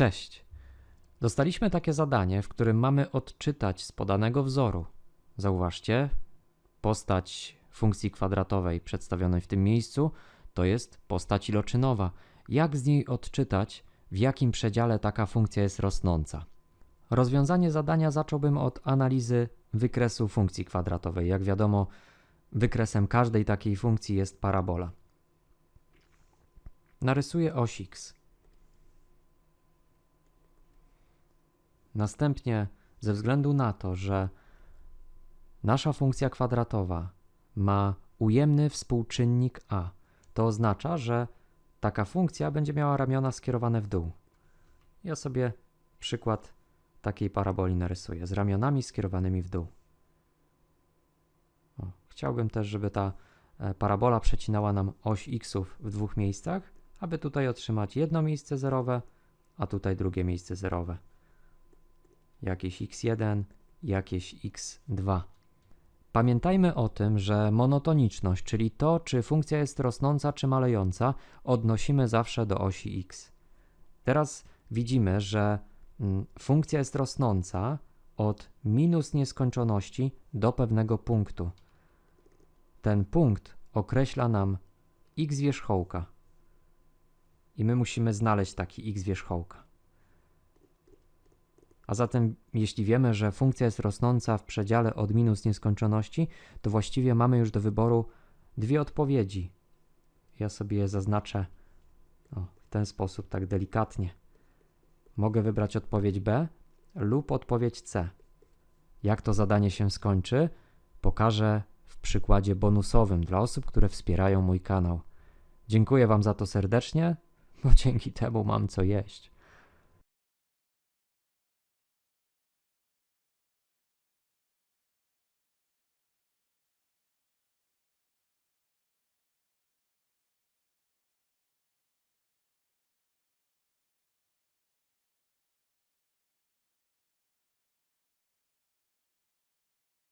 Cześć. Dostaliśmy takie zadanie, w którym mamy odczytać z podanego wzoru. Zauważcie, postać funkcji kwadratowej przedstawionej w tym miejscu to jest postać iloczynowa. Jak z niej odczytać, w jakim przedziale taka funkcja jest rosnąca? Rozwiązanie zadania zacząłbym od analizy wykresu funkcji kwadratowej. Jak wiadomo, wykresem każdej takiej funkcji jest parabola. Narysuję oś x. Następnie, ze względu na to, że nasza funkcja kwadratowa ma ujemny współczynnik a, to oznacza, że taka funkcja będzie miała ramiona skierowane w dół. Ja sobie przykład takiej paraboli narysuję z ramionami skierowanymi w dół. O, chciałbym też, żeby ta e, parabola przecinała nam oś xów w dwóch miejscach, aby tutaj otrzymać jedno miejsce zerowe, a tutaj drugie miejsce zerowe jakieś x1, jakieś x2. Pamiętajmy o tym, że monotoniczność, czyli to, czy funkcja jest rosnąca czy malejąca, odnosimy zawsze do osi x. Teraz widzimy, że mm, funkcja jest rosnąca od minus nieskończoności do pewnego punktu. Ten punkt określa nam x wierzchołka. I my musimy znaleźć taki x wierzchołka. A zatem, jeśli wiemy, że funkcja jest rosnąca w przedziale od minus nieskończoności, to właściwie mamy już do wyboru dwie odpowiedzi. Ja sobie je zaznaczę o, w ten sposób, tak delikatnie. Mogę wybrać odpowiedź B lub odpowiedź C. Jak to zadanie się skończy, pokażę w przykładzie bonusowym dla osób, które wspierają mój kanał. Dziękuję Wam za to serdecznie, bo dzięki temu mam co jeść.